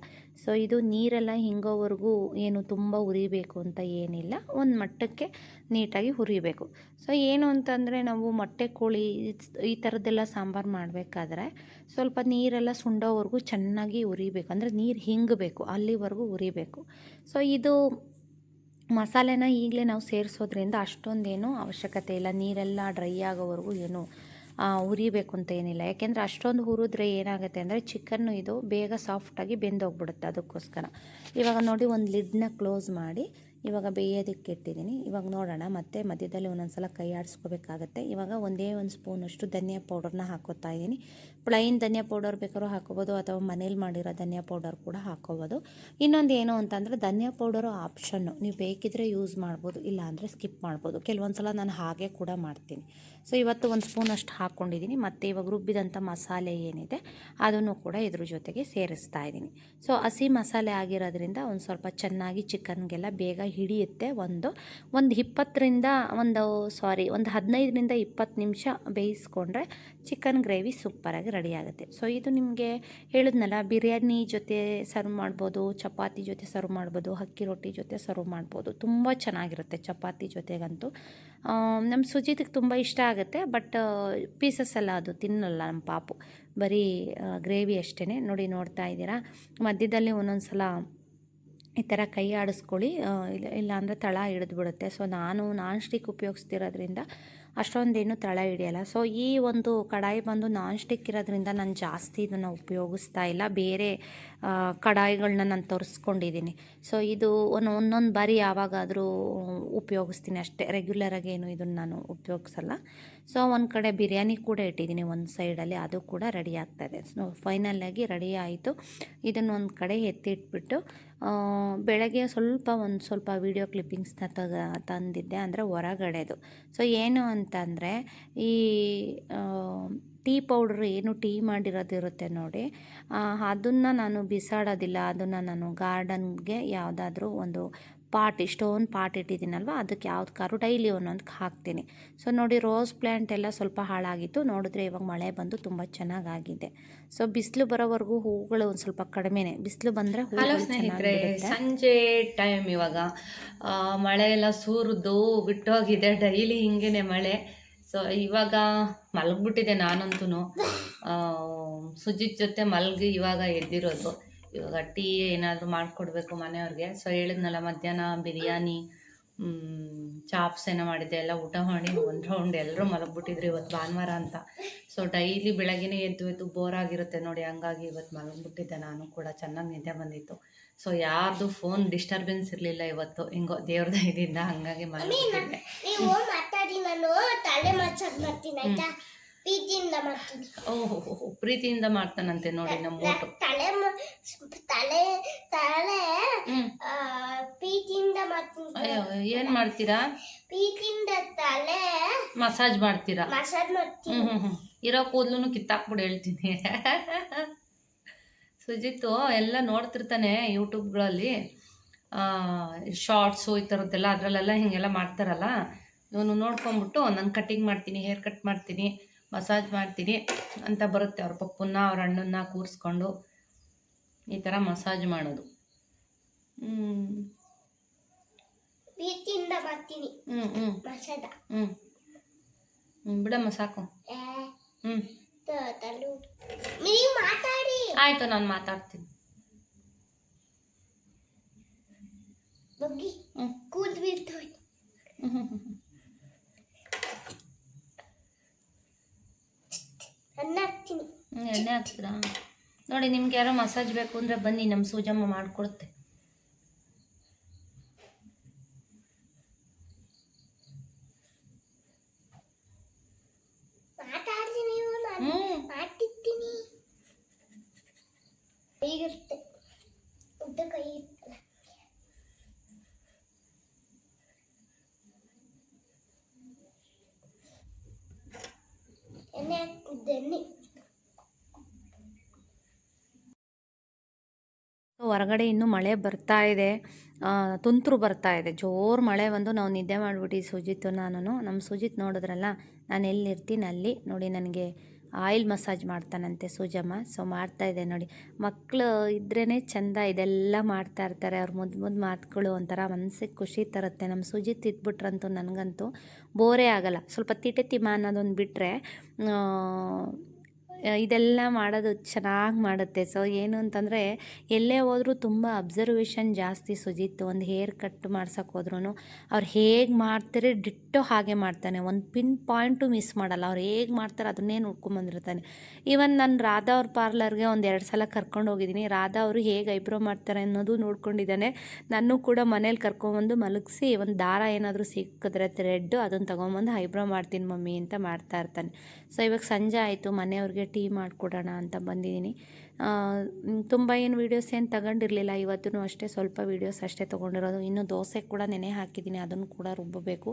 Speaker 3: ಸೊ ಇದು ನೀರೆಲ್ಲ ಹಿಂಗೋವರೆಗೂ ಏನು ತುಂಬ ಉರಿಬೇಕು ಅಂತ ಏನಿಲ್ಲ. ಒಂದು ಮಟ್ಟಕ್ಕೆ ನೀಟಾಗಿ ಹುರಿಬೇಕು. ಸೊ ಏನು ಅಂತಂದರೆ ನಾವು ಮೊಟ್ಟೆ ಕೋಳಿ ಈ ಥರದ್ದೆಲ್ಲ ಸಾಂಬಾರು ಮಾಡಬೇಕಾದ್ರೆ ಸ್ವಲ್ಪ ನೀರೆಲ್ಲ ಸುಂಡೋವರೆಗೂ ಚೆನ್ನಾಗಿ ಉರಿಬೇಕು. ಅಂದರೆ ನೀರು ಹಿಂಗಬೇಕು, ಅಲ್ಲಿವರೆಗೂ ಉರಿಬೇಕು. ಸೊ ಇದು ಮಸಾಲೆನ ಈಗಲೇ ನಾವು ಸೇರಿಸೋದ್ರಿಂದ ಅಷ್ಟೊಂದೇನು ಅವಶ್ಯಕತೆ ಇಲ್ಲ. ನೀರೆಲ್ಲ ಡ್ರೈ ಆಗೋವರೆಗೂ ಏನು ಉರಿಬೇಕು ಅಂತ ಏನಿಲ್ಲ. ಯಾಕೆಂದರೆ ಅಷ್ಟೊಂದು ಹುರಿದ್ರೆ ಏನಾಗುತ್ತೆ ಅಂದರೆ ಚಿಕನ್ನು ಇದು ಬೇಗ ಸಾಫ್ಟಾಗಿ ಬೆಂದೋಗ್ಬಿಡುತ್ತೆ ಅದಕ್ಕೋಸ್ಕರ. ಇವಾಗ ನೋಡಿ ಒಂದು ಲಿಡ್ನ ಕ್ಲೋಸ್ ಮಾಡಿ ಇವಾಗ ಬೇಯೋದಕ್ಕೆ ಇಟ್ಟಿದ್ದೀನಿ. ಇವಾಗ ನೋಡೋಣ, ಮತ್ತೆ ಮಧ್ಯದಲ್ಲಿ ಒಂದೊಂದು ಸಲ ಕೈ ಆಡಿಸ್ಕೋಬೇಕಾಗತ್ತೆ. ಇವಾಗ ಒಂದೇ ಒಂದು ಸ್ಪೂನಷ್ಟು ಧನಿಯಾ ಪೌಡರ್ನ ಹಾಕೋತಾ ಇದ್ದೀನಿ. ಪ್ಲೈನ್ ಧನಿಯಾ ಪೌಡರ್ ಬೇಕಾದ್ರೂ ಹಾಕೋಬೋದು, ಅಥವಾ ಮನೇಲಿ ಮಾಡಿರೋ ಧನಿಯಾ ಪೌಡರ್ ಕೂಡ ಹಾಕೋಬೋದು. ಇನ್ನೊಂದು ಏನು ಅಂತಂದರೆ, ಧನಿಯಾ ಪೌಡರು ಆಪ್ಷನ್ನು ನೀವು ಬೇಕಿದ್ರೆ ಯೂಸ್ ಮಾಡ್ಬೋದು ಇಲ್ಲ ಅಂದರೆ ಸ್ಕಿಪ್ ಮಾಡ್ಬೋದು. ಕೆಲವೊಂದು ಸಲ ನಾನು ಹಾಗೆ ಕೂಡ ಮಾಡ್ತೀನಿ. ಸೊ ಇವತ್ತು ಒಂದು ಸ್ಪೂನ್ ಅಷ್ಟು ಹಾಕ್ಕೊಂಡಿದ್ದೀನಿ ಮತ್ತು ಇವಾಗ ರುಬ್ಬಿದಂಥ ಮಸಾಲೆ ಏನಿದೆ, ಅದನ್ನು ಕೂಡ ಇದ್ರ ಜೊತೆಗೆ ಸೇರಿಸ್ತಾ ಇದ್ದೀನಿ. ಸೊ ಹಸಿ ಮಸಾಲೆ ಆಗಿರೋದ್ರಿಂದ ಒಂದು ಸ್ವಲ್ಪ ಚೆನ್ನಾಗಿ ಚಿಕನ್ಗೆಲ್ಲ ಬೇಗ ಹಿಡಿಯುತ್ತೆ. ಒಂದು ಒಂದು ಇಪ್ಪತ್ತರಿಂದ ಒಂದು ಸಾರಿ ಒಂದು ಹದಿನೈದರಿಂದ ಇಪ್ಪತ್ತು ನಿಮಿಷ ಬೇಯಿಸ್ಕೊಂಡ್ರೆ ಚಿಕನ್ ಗ್ರೇವಿ ಸೂಪರಾಗಿ ರೆಡಿ ಆಗುತ್ತೆ. ಸೊ ಇದು ನಿಮಗೆ ಹೇಳಿದ್ನಲ್ಲ, ಬಿರಿಯಾನಿ ಜೊತೆ ಸರ್ವ್ ಮಾಡ್ಬೋದು, ಚಪಾತಿ ಜೊತೆ ಸರ್ವ್ ಮಾಡ್ಬೋದು, ಅಕ್ಕಿ ರೊಟ್ಟಿ ಜೊತೆ ಸರ್ವ್ ಮಾಡ್ಬೋದು. ತುಂಬ ಚೆನ್ನಾಗಿರುತ್ತೆ ಚಪಾತಿ ಜೊತೆಗಂತೂ. ನಮ್ಮ ಸುಜಿತಿಗೆ ತುಂಬ ಇಷ್ಟ ಆಗುತ್ತೆ, ಬಟ್ ಪೀಸಸ್ ಎಲ್ಲ ಅದು ತಿನ್ನಲ್ಲ ನಮ್ಮ ಪಾಪು. ಬರೀ ಗ್ರೇವಿ ಅಷ್ಟೇ ನೋಡಿ, ನೋಡ್ತಾ ಇದ್ದೀರಾ? ಮಧ್ಯದಲ್ಲಿ ಒಂದೊಂದು ಸಲ ಈ ಥರ ಕೈ ಆಡಿಸ್ಕೊಳ್ಳಿ. ಇಲ್ಲ, ಇಲ್ಲಾಂದರೆ ತಳ ಹಿಡಿದ್ಬಿಡುತ್ತೆ. ಸೊ ನಾನು ನಾನ್ ಸ್ಟಿಕ್ ಉಪಯೋಗಿಸ್ತಿರೋದ್ರಿಂದ ಅಷ್ಟೊಂದೇನು ತಳ ಹಿಡಿಯಲ್ಲ. ಸೊ ಈ ಒಂದು ಕಡಾಯಿ ಬಂದು ನಾನ್ ಸ್ಟಿಕ್ ಇರೋದ್ರಿಂದ ನಾನು ಜಾಸ್ತಿ ಇದನ್ನು ಉಪಯೋಗಿಸ್ತಾ ಇಲ್ಲ. ಬೇರೆ ಕಡಾಯಿಗಳನ್ನ ನಾನು ತರಿಸ್ಕೊಂಡಿದ್ದೀನಿ ಸೊ ಇದು ಒಂದು, ಒಂದೊಂದು ಬಾರಿ ಯಾವಾಗಾದರೂ ಉಪಯೋಗಿಸ್ತೀನಿ ಅಷ್ಟೇ. ರೆಗ್ಯುಲರಾಗಿ ಏನು ಇದನ್ನು ನಾನು ಉಪಯೋಗಿಸಲ್ಲ. ಸೊ ಒಂದು ಕಡೆ ಬಿರಿಯಾನಿ ಕೂಡ ಇಟ್ಟಿದ್ದೀನಿ ಒಂದು ಸೈಡಲ್ಲಿ ಅದು ಕೂಡ ರೆಡಿ ಆಗ್ತಾಯಿದೆ ಸೊ ಫೈನಲಾಗಿ ರೆಡಿ ಆಯಿತು. ಇದನ್ನು ಒಂದು ಕಡೆ ಎತ್ತಿಟ್ಬಿಟ್ಟು ಬೆಳಗ್ಗೆ ಸ್ವಲ್ಪ ಒಂದು ಸ್ವಲ್ಪ ವೀಡಿಯೋ ಕ್ಲಿಪ್ಪಿಂಗ್ಸ್ನ ತಗ, ತಂದಿದ್ದೆ. ಅಂದರೆ ಹೊರಗಡೆದು. ಸೊ ಏನು ಅಂತಂದರೆ, ಈ ಟೀ ಪೌಡ್ರ್ ಏನು ಟೀ ಮಾಡಿರೋದಿರುತ್ತೆ ನೋಡಿ. ಅದನ್ನು ನಾನು ಬಿಸಾಡೋದಿಲ್ಲ. ಅದನ್ನು ನಾನು ಗಾರ್ಡನ್ಗೆ ಯಾವುದಾದ್ರೂ ಒಂದು ಪಾಟ್ ಇಷ್ಟೊಂದು ಪಾಟ್ ಇಟ್ಟಿದ್ದೀನಲ್ವ? ಅದಕ್ಕೆ ಯಾವ್ದು ಕಾರು ಡೈಲಿ ಒಂದೊಂದು ಹಾಕ್ತೀನಿ. ಸೊ ನೋಡಿ ರೋಸ್ ಪ್ಲ್ಯಾಂಟ್ ಎಲ್ಲ ಸ್ವಲ್ಪ ಹಾಳಾಗಿತ್ತು. ನೋಡಿದ್ರೆ ಇವಾಗ ಮಳೆ ಬಂದು ತುಂಬ ಚೆನ್ನಾಗಾಗಿದೆ. ಸೊ ಬಿಸಿಲು ಬರೋವರೆಗೂ ಹೂಗಳು ಒಂದು ಸ್ವಲ್ಪ ಕಡಿಮೆನೆ. ಬಿಸಿಲು ಬಂದರೆ
Speaker 1: ಸ್ನೇಹಿತರೆ ಸಂಜೆ ಟೈಮ್ ಇವಾಗ. ಮಳೆ ಎಲ್ಲ ಸುರಿದು ಬಿಟ್ಟೋಗಿದೆ ಡೈಲಿ ಹಿಂಗೇನೆ ಮಳೆ. ಸೊ ಇವಾಗ ಮಲಗ್ಬಿಟ್ಟಿದೆ ನಾನಂತೂ ಸುಜಿತ್ ಜೊತೆ ಮಲಗಿ ಇವಾಗ ಎದ್ದಿರೋದು. ಇವಾಗ ಟೀ ಏನಾದರೂ ಮಾಡಿಕೊಡ್ಬೇಕು ಮನೆಯವ್ರಿಗೆ. ಸೊ ಹೇಳಿದ್ನಲ್ಲ ಮಧ್ಯಾಹ್ನ ಬಿರಿಯಾನಿ ಚಾಪ್ಸ್ ಏನೋ ಮಾಡಿದ್ದೆ. ಎಲ್ಲ ಊಟ ಮಾಡಿ ಒಂದು ರೌಂಡ್ ಎಲ್ಲರೂ ಮಲಗ್ಬಿಟ್ಟಿದ್ರು ಇವತ್ತು ಭಾನುವಾರ ಅಂತ. ಸೊ ಡೈಲಿ ಬೆಳಗ್ಗೆನೇ ಎದ್ದು ಎದ್ದು ಬೋರ್ ಆಗಿರುತ್ತೆ ನೋಡಿ. ಹಂಗಾಗಿ ಇವತ್ತು ಮಲಗ್ಬಿಟ್ಟಿದ್ದೆ ನಾನು ಕೂಡ. ಚೆನ್ನಾಗಿ ನಿದ್ದೆ ಬಂದಿತ್ತು. ಸೊ ಯಾರ್ದು ಫೋನ್ ಡಿಸ್ಟರ್ಬೆನ್ಸ್ ಇರಲಿಲ್ಲ ಇವತ್ತು. ಹಿಂಗೋ ದೇವ್ರ ದಯದಿಂದ ಹಂಗಾಗಿ ಮಲಗ್ಬಿಟ್ಟಿದ್ದೆ.
Speaker 2: ಪ್ರೀತಿಯಿಂದ ಮಾಡ್ತೀನಿ.
Speaker 1: ಓಹೋ ಪ್ರೀತಿಯಿಂದ ಮಾಡ್ತಾನಂತೆ ನೋಡಿ ನಮ್ಮ
Speaker 2: ತಲೆ ಮ- ತಲೆ ತಲೆ
Speaker 1: ಹ್ಮ್.
Speaker 2: ಆ, ಪ್ರೀತಿಯಿಂದ ಮಾಡ್ತೀನಿ
Speaker 1: ಅಯ್ಯೋ ಏನು ಮಾಡ್ತೀರಾ?
Speaker 2: ಪ್ರೀತಿಯಿಂದ ತಲೆ
Speaker 1: ಮಸಾಜ್ ಮಾಡ್ತೀರಾ?
Speaker 2: ಮಸಾಜ್ ಮಾಡ್ತೀನಿ.
Speaker 1: ಹ್ಮ್ ಹ್ಮ್ ಹ್ಮ್. ಇರೋ ಕೂದ್ಲು ಕಿತ್ತಾಕ್ಬಿಡು ಹೇಳ್ತೀನಿ. ಸುಜಿತ್ತು ಎಲ್ಲ ನೋಡ್ತಿರ್ತಾನೆ ಯೂಟ್ಯೂಬ್ಗಳಲ್ಲಿ. ಶಾರ್ಟ್ಸು ಈ ಥರದ್ದೆಲ್ಲ ಅದರಲ್ಲೆಲ್ಲ ಹಿಂಗೆಲ್ಲ ಮಾಡ್ತಾರಲ್ಲ. ಇವನು ನೋಡ್ಕೊಂಬಿಟ್ಟು ನಾನು ಕಟಿಂಗ್ ಮಾಡ್ತೀನಿ ಹೇರ್ ಕಟ್ ಮಾಡ್ತೀನಿ. ಮಸಾಜ್ ಮಾಡ್ತೀನಿ ಅಂತ ಬರುತ್ತೆ ಅವ್ರ ಪಪ್ಪನ್ನ ಅವ್ರ ಅಣ್ಣನ್ನ ಕೂರಿಸ್ಕೊಂಡು ಈ ಥರ ಮಸಾಜ್ ಮಾಡೋದು.
Speaker 2: ಮಾಡ್ತೀನಿ
Speaker 1: ಹ್ಞೂ ಹ್ಞೂ ಹ್ಞೂ ಹ್ಞೂ ಬಿಡಮ್ಮ ಸಾಕು. ಹ್ಞೂ ಆಯಿತು ನಾನು ಮಾತಾಡ್ತೀನಿ.
Speaker 2: ಬಗ್ಗಿ.
Speaker 1: ಹ್ಞೂ
Speaker 2: ಕೂದ್ ಬೀಳ್ತವೆ
Speaker 1: ಹ್ಞೂ ಹ್ಞೂ ಹ್ಞೂ
Speaker 2: ಅನ್ನ ಹಾಕ್ತೀನಿ.
Speaker 1: ಎಣ್ಣೆ ಹಾಕ್ತೀರಾ? ನೋಡಿ ನಿಮ್ಗೆ ಯಾರೋ ಮಸಾಜ್ ಬೇಕು ಅಂದರೆ ಬನ್ನಿ ನಮ್ಮ ಸೂಜಮ್ಮ ಮಾಡಿಕೊಡುತ್ತೆ ಹ್ಞೂ
Speaker 2: ಕೈ ಇರ್ತಲ್ಲ ಎಣ್ಣೆ ಹಾಕ್ತಿದ್ದೆ ಎಣ್ಣೆ
Speaker 3: ಹೊರಗಡೆ ಇನ್ನೂ ಮಳೆ ಬರ್ತಾ ಇದೆ. ತುಂತುರು ಬರ್ತಾ ಇದೆ. ಜೋರು ಮಳೆ ಬಂದು ನಾವು ನಿದ್ದೆ ಮಾಡಿಬಿಟ್ಟು ಸುಜಿತ್ತು ನಾನು ನಮ್ಮ ಸುಜಿತ್ ನೋಡಿದ್ರಲ್ಲ, ನಾನು ಎಲ್ಲಿರ್ತೀನಿ ಅಲ್ಲಿ ನೋಡಿ ನನಗೆ ಆಯಿಲ್ ಮಸಾಜ್ ಮಾಡ್ತಾನಂತೆ ಸುಜಮ್ಮ. ಸೊ ಮಾಡ್ತಾ ಇದೆ ನೋಡಿ. ಮಕ್ಕಳು ಇದ್ರೇ ಚೆಂದ ಇದೆಲ್ಲ ಮಾಡ್ತಾ ಇರ್ತಾರೆ. ಅವ್ರ ಮುದ್ದು ಮುದ್ದು ಮಾತುಗಳು ಒಂಥರ ಮನಸ್ಸಿಗೆ ಖುಷಿ ತರುತ್ತೆ. ನಮ್ಮ ಸುಜಿತ್ ಇದ್ಬಿಟ್ರಂತೂ ನನಗಂತೂ ಬೋರೇ ಆಗಲ್ಲ. ಸ್ವಲ್ಪ ತಿಟೆ ತಿಮ್ಮ ಅನ್ನೋದೊಂದು ಬಿಟ್ಟರೆ ಇದೆಲ್ಲ ಮಾಡೋದು ಚೆನ್ನಾಗಿ ಮಾಡುತ್ತೆ. ಸೊ ಏನು ಅಂತಂದರೆ, ಎಲ್ಲೇ ಹೋದರೂ ತುಂಬ ಅಬ್ಸರ್ವೇಷನ್ ಜಾಸ್ತಿ ಸುಜಿತ್, ಒಂದು ಹೇರ್ ಕಟ್ ಮಾಡ್ಸೋಕೆ ಹೋದ್ರೂ ಅವ್ರು ಹೇಗೆ ಮಾಡ್ತಾರೆ ಡಿಟ್ಟೋ ಹಾಗೆ ಮಾಡ್ತಾನೆ. ಒಂದು ಪಿನ್ ಪಾಯಿಂಟು ಮಿಸ್ ಮಾಡಲ್ಲ. ಅವ್ರು ಹೇಗೆ ಮಾಡ್ತಾರೆ ಅದನ್ನೇ ನೋಡ್ಕೊಂಬಂದಿರ್ತಾನೆ ಈವನ್ ನಾನು ರಾಧಾ ಅವ್ರ ಪಾರ್ಲರ್ಗೆ ಒಂದು ಎರಡು ಸಲ ಕರ್ಕೊಂಡು ಹೋಗಿದ್ದೀನಿ ರಾಧಾ ಅವರು ಹೇಗೆ ಐಬ್ರೋ ಮಾಡ್ತಾರೆ ಅನ್ನೋದು ನೋಡ್ಕೊಂಡಿದ್ದಾನೆ. ನಾನು ಕೂಡ ಮನೇಲಿ ಕರ್ಕೊಂಬಂದು ಮಲಗಿಸಿ, ಒಂದು ದಾರ ಏನಾದರೂ ಸಿಕ್ಕಿದ್ರೆ ಥ್ರೆಡ್ಡು ಅದನ್ನು ತೊಗೊಂಬಂದು ಐಬ್ರೋ ಮಾಡ್ತೀನಿ ಮಮ್ಮಿ ಅಂತ ಮಾಡ್ತಾ ಇರ್ತಾನೆ. ಸೊ ಇವಾಗ ಸಂಜೆ ಆಯಿತು. ಮನೆಯವ್ರಿಗೆ ಟೀ ಮಾಡಿಕೊಡೋಣ ಅಂತ ಬಂದಿದ್ದೀನಿ. ತುಂಬ ಏನು ವೀಡಿಯೋಸ್ ಏನು ತಗೊಂಡಿರಲಿಲ್ಲ. ಇವತ್ತೂ ಅಷ್ಟೇ ಸ್ವಲ್ಪ ವೀಡಿಯೋಸ್ ಅಷ್ಟೇ ತೊಗೊಂಡಿರೋದು. ಇನ್ನು ದೋಸೆ ಕೂಡ ನೆನೆ ಹಾಕಿದ್ದೀನಿ. ಅದನ್ನು ಕೂಡ ರುಬ್ಬಬೇಕು.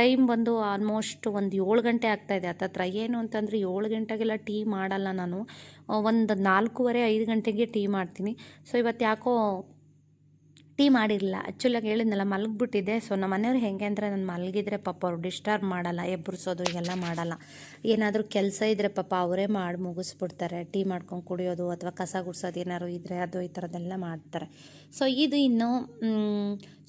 Speaker 3: ಟೈಮ್ ಬಂದು ಆಲ್ಮೋಸ್ಟ್ ಒಂದು ಏಳು ಗಂಟೆ ಆಗ್ತಾಯಿದೆ ಹತ್ತತ್ರ. ಏನು ಅಂತಂದರೆ ಏಳು ಗಂಟೆಗೆಲ್ಲ ಟೀ ಮಾಡಲ್ಲ ನಾನು. ಒಂದು ನಾಲ್ಕೂವರೆ, ಐದು ಗಂಟೆಗೆ ಟೀ ಮಾಡ್ತೀನಿ. ಸೊ ಇವತ್ತು ಯಾಕೋ ಟೀ ಮಾಡಿರಲಿಲ್ಲ. ಆ್ಯಕ್ಚುಲಾಗಿ ಹೇಳಿದ್ನಲ್ಲ, ಮಲಗಿಬಿಟ್ಟಿದ್ದೆ. ಸೊ ನಮ್ಮ ಮನೆಯವ್ರು ಹೆಂಗೆ ಅಂದರೆ ನಾನು ಮಲಗಿದ್ರೆ ಪಾಪ ಅವ್ರು ಡಿಸ್ಟರ್ಬ್ ಮಾಡಲ್ಲ ಎಬ್ಬರಿಸೋದು ಎಲ್ಲ ಮಾಡಲ್ಲ. ಏನಾದರೂ ಕೆಲಸ ಇದ್ದರೆ ಪಾಪ ಅವರೇ ಮಾಡಿ ಮುಗಿಸ್ಬಿಡ್ತಾರೆ. ಟೀ ಮಾಡ್ಕೊಂಡು ಕುಡಿಯೋದು ಅಥವಾ ಕಸ ಗುಡ್ಸೋದು ಏನಾದ್ರು ಇದ್ದರೆ ಅದು ಈ ಥರದ್ದೆಲ್ಲ ಮಾಡ್ತಾರೆ. ಸೊ ಇದು ಇನ್ನು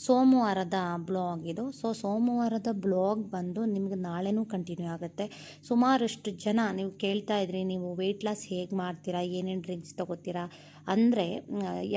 Speaker 3: ಸೋಮವಾರದ ಬ್ಲಾಗ್ ಇದು. ಸೊ ಸೋಮವಾರದ ಬ್ಲಾಗ್ ಬಂದು ನಿಮ್ಗೆ ನಾಳೆನೂ ಕಂಟಿನ್ಯೂ ಆಗುತ್ತೆ. ಸುಮಾರಷ್ಟು ಜನ ನೀವು ಕೇಳ್ತಾ ಇದ್ರಿ, ನೀವು ವೆಯ್ಟ್ ಲಾಸ್ ಹೇಗೆ ಮಾಡ್ತೀರಾ, ಏನೇನು ಡ್ರಿಂಕ್ಸ್ ತೊಗೋತೀರಾ, ಅಂದರೆ